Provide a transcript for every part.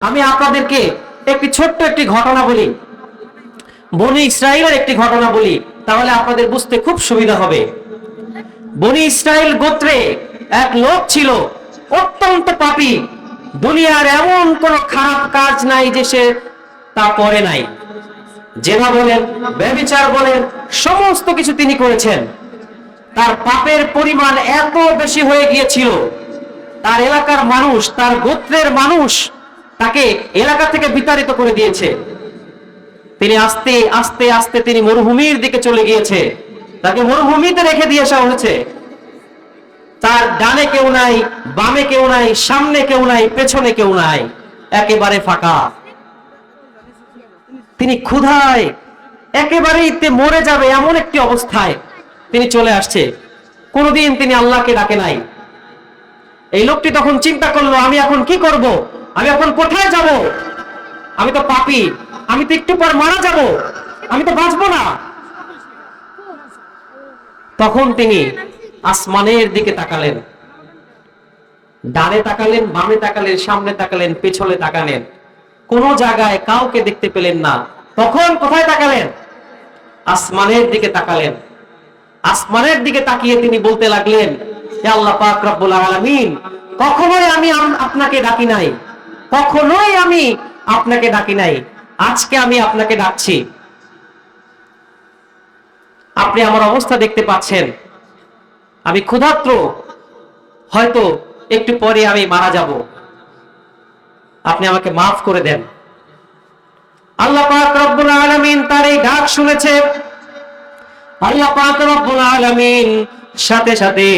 আমি আপনাদেরকে একটি ছোট্ট একটি ঘটনা বলি। বনি ইসরায়েলের একটি ঘটনা বলি, তাহলে আপনাদের বুঝতে খুব সুবিধা হবে। বনি ইসরায়েল গোত্রে এক লোক ছিল, অত্যন্ত পাপী। দুনিয়ার এমন কোন খারাপ কাজ নাই যে সে তা করে নাই। জেনা বলেন ব্যবিচার বলেন, সমস্ত কিছু তিনি করেছেন। তার পাপের পরিমাণ এত বেশি হয়ে গিয়েছিল। তার এলাকার মানুষ, তার গোত্রের মানুষ তাকে এলাকা থেকে বিতাড়িত করে দিয়েছে। তিনি আস্তে আস্তে আস্তে তিনি মরুভূমির দিকে চলে গিয়েছে। তাকে মরুভূমিতে রেখে দিয়ে আসা হয়েছে। তার ডানে কেউ নাই, বামে কেউ নাই, সামনে কেউ নাই, পেছনে কেউ নাই। একেবারে ফাঁকা। তিনি ক্ষুধায়। একেবারেই মরে যাবে এমন একটি অবস্থায় তিনি চলে আসছে। কোনোদিন তিনি আল্লাহকে ডাকে নাই। এই লোকটি তখন চিন্তা করল, আমি এখন কি করব? আমি এখন কোথায় যাব? আমি তো পাপি। আমি তো একটু পর মারা যাব। আমি তো বাঁচবো না। তখন তিনি আসমানের দিকে তাকালেন। ডানে তাকালেন, বামে তাকালেন, সামনে তাকালেন, পেছনে তাকালেন। কোন জায়গায় কাউকে দেখতে পেলেন না। তখন কোথায় তাকালেন? আসমানের দিকে তাকালেন। আসমানের দিকে তাকিয়ে তিনি বলতে লাগলেন আল্লাহ পাক রব্বুল আলামিন, কখনোই আমি আপনাকে ডাকি নাই। কখনোই আমি আপনাকে ডাকি নাই। আজকে আমি আপনাকে ডাকছি। আপনি আমার অবস্থা দেখতে পাচ্ছেন। আমি ক্ষুধার্ত। হয়তো একটু পরে আমি মারা যাব। আপনি আমাকে মাফ করে দেন। আল্লাহ পাক রব্বুল আলামিন তার এই ডাক শুনেছে। আল্লাহ পাক রব্বুল আলামিন সাথে সাথে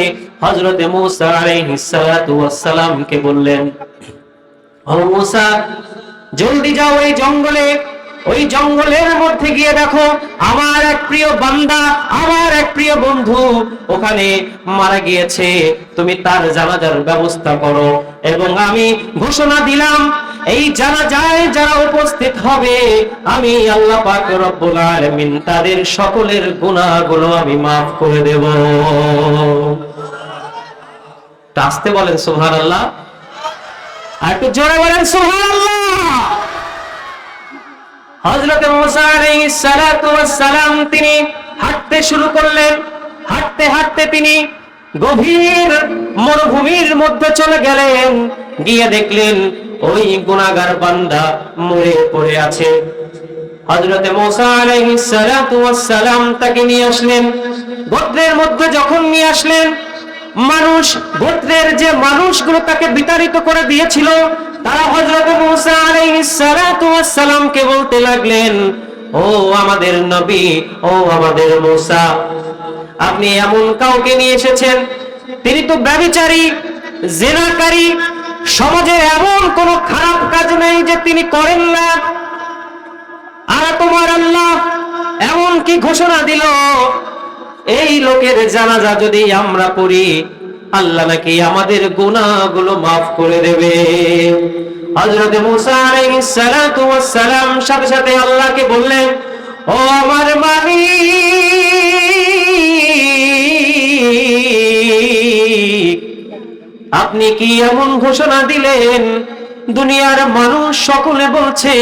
হযরতে মূসা আলাইহিস সালাতু ওয়াস সালামকে বললেন জলদি যাও এই জঙ্গলে। ওই জঙ্গলের মধ্যে গিয়ে দেখো, আমার এক প্রিয় বান্দা, আমার এক প্রিয় বন্ধু ওখানে মারা গিয়েছে। তুমি তার জানাজার ব্যবস্থা করো এবং আমি ঘোষণা দিলাম, এই জানাজায় যারা উপস্থিত হবে, আমি আল্লাহ পাক রব্বুল আলামিন তাদের সকলের গুনাহগুলো আমি maaf করে দেব। আসতে বলেন, সুবহানাল্লাহ। আর একটু জোরে বলেন, সুবহানাল্লাহ। সালাম তিনি হাঁটতে শুরু করলেন। হাঁটতে হাঁটতে তিনি গভীর মরুভূমির মধ্যে চলে গেলেন। গিয়ে দেখলেন ওই গুনাহগার বান্দা মরে পড়ে আছে। হযরতে মুসা আলাইহিস সালাম তাকে নিয়ে আসলেন। গোত্রের মধ্যে যখন নিয়ে আসলেন মানুষ, গোত্রের যে মানুষগুলো তাকে বিতাড়িত করে দিয়েছিল, তারা হযরত মুসা আলাইহিস সালাতু ওয়াস সালামকে বলতে লাগলেন, ও আমাদের নবী, ও আমাদের মুসা, আপনি এমন কাউকে নিয়ে এসেছেন? তিনি তো ব্যভিচারী, জেনাকারী, সমাজে এমন কোন খারাপ কাজ নেই যে তিনি করেন না। আর তোমার আল্লাহ এমন কি ঘোষণা দিল? এই লোকের জানাজা যদি আমরা পড়ি, আল্লাহ নাকি আমাদের গুনাহগুলো মাফ করে দেবে। হযরত মুসা সালাম সাথে সাথে আল্লাহকে বললেন, ও আমার মালিক, আপনি কি এমন ঘোষণা দিলেন? দুনিয়ার মানুষ সকলে বলছে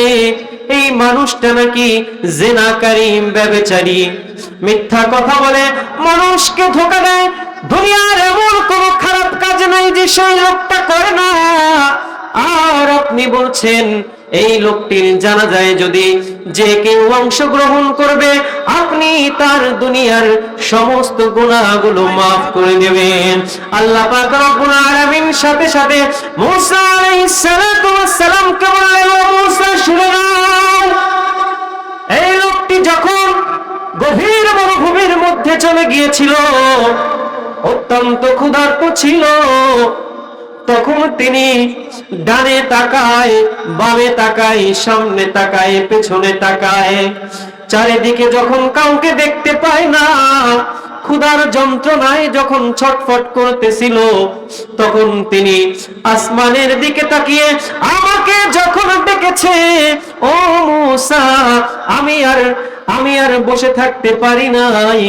এই মানুষটা নাকি জেনাকারী ব্যবচারী। মিথ্যা কথা বলে মানুষকে ধোকা দেয়। দুনিয়ার এমন কোন খারাপ কাজ নাই যে সেই লোকটা করে না। আর আপনি বলছেন এই লোকটির জানা যায় যদি যে কেউ অংশগ্রহণ করবে, আপনি তার দুনিয়ার সমস্ত গুনাহগুলো মাফ করে দেবেন। আল্লাহ পাক রব্বুল আলামিন সাথে সাথে মুসা আলাইহিস সালাতু ওয়াস সালামকে বললেন, ও শুনে নাও। এই লোকটি যখন গভীর মরুভূমির মধ্যে চলে গিয়েছিল, অত্যন্ত ক্ষুধার্ত ছিল। তখন তিনি ডানে তাকায়, বামে তাকায়, সামনে তাকায়, পেছনে তাকায়। চারিদিকে যখন কাউকে দেখতে পায় না, ক্ষুধার যন্ত্রণায় যখন ছটফট করতেছিল, তখন তিনি আসমানের দিকে তাকিয়ে, আমাকে যখন ডেকেছে, ও মুসা, আমি আর আমি আর বসে থাকতে পারি নাই।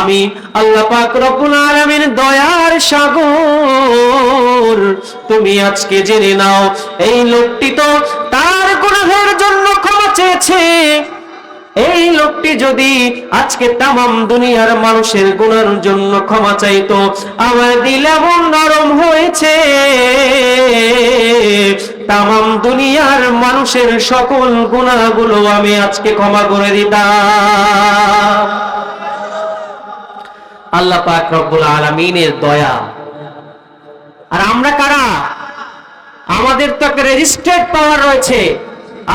আমি আল্লাহ পাক রব্বুল আলামিন দয়ার সাগর। তুমি আজকে জেনে নাও, এই লোকটি তো তার গুনাহের জন্য ক্ষমা চেয়েছে। এই লোকটি যদি আজকে তামাম দুনিয়ার মানুষের গুনার জন্য ক্ষমা চাইতো আমার দিল এমন নরম হয়েছে। তামাম দুনিয়ার মানুষের সকল গুনাহগুলো আমি আজকে ক্ষমা করে দিতাম। আল্লাহ পাক রব্বুল আলামিনের দয়া আর আমরা কারা? আমাদের তো একটা রেজিস্টার্ড পাওয়ার রয়েছে।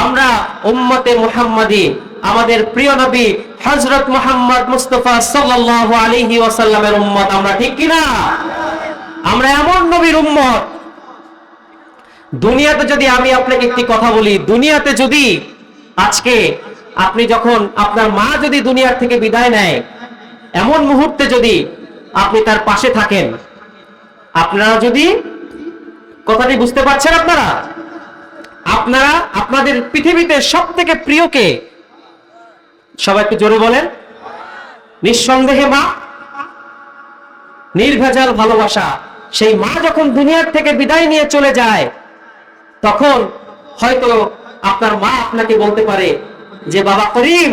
আমরা উম্মতে মুহাম্মাদি, আমাদের প্রিয় নবী হযরত মুহাম্মদ মুস্তাফা সাল্লাল্লাহু আলাইহি ওয়াসাল্লামের উম্মত। আমরা ঠিক কি না আমরা এমন নবীর উম্মত। দুনিয়াতে যদি আমি আপনাকে একটি কথা বলি, দুনিয়াতে যদি আজকে আপনি যখন আপনার মা যদি দুনিয়ার থেকে বিদায় নেয়, এমন মুহূর্তে যদি আপনি তার পাশে থাকেন আপনারা যদি কথাটি বুঝতে পারছেন আপনারা আপনারা আপনাদের পৃথিবীতে সব থেকে প্রিয়কে সবাই একটু জোরে বলেন। নিঃসন্দেহে মা, নির্ভেজাল ভালোবাসা। সেই মা যখন দুনিয়ার থেকে বিদায় নিয়ে চলে যায়, তখন হয়তো আপনার মা আপনাকে বলতে পারে যে, বাবা করিম,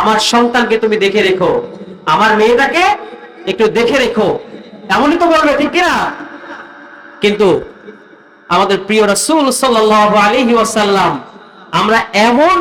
আমার সন্তানকে তুমি দেখে রেখো। আমার মেয়েটাকে একটু দেখে রেখো। এমনই তো বলবে ঠিক কিনা? কিন্তু আমাদের প্রিয় রাসূল সাল্লাল্লাহু আলাইহি ওয়াসাল্লাম আমরা এমন